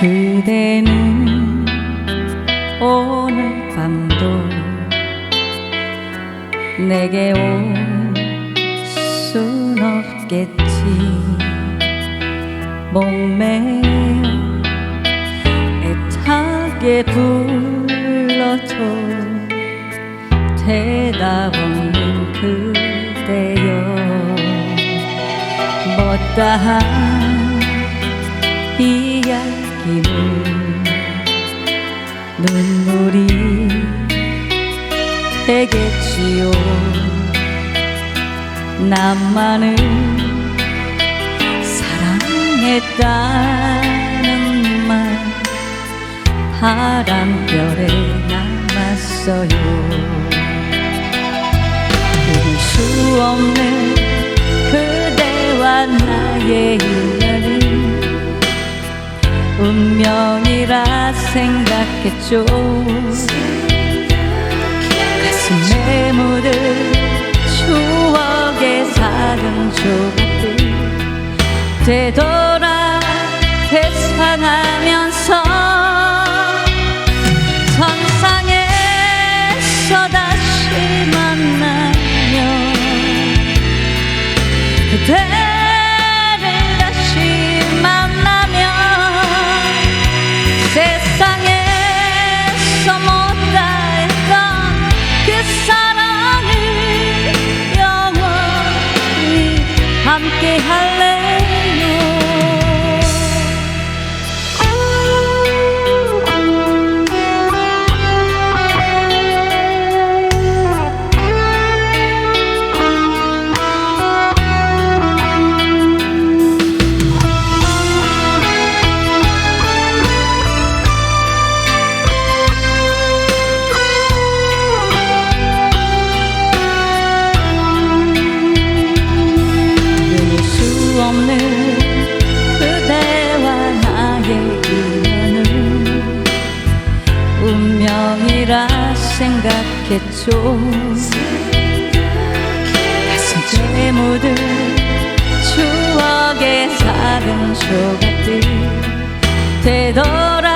그대는 오늘 밤도 내게 올 순 없겠지. 몸매 애타게 불러줘. 대답 없는 그대여. 멋다한 되겠지요. 나만을 사랑했다는 말 바람결에 남았어요. 수 없는 그대와 나의 인연은 운명이라 생각했죠. 가슴에 묻은 추억의 작은 조각들 되돌아 회상하면서 천상에서 다시 만나면 그대 함께 할래 운명이라 생각했죠. 가슴에 묻은 추억의 작은 조각들 되돌아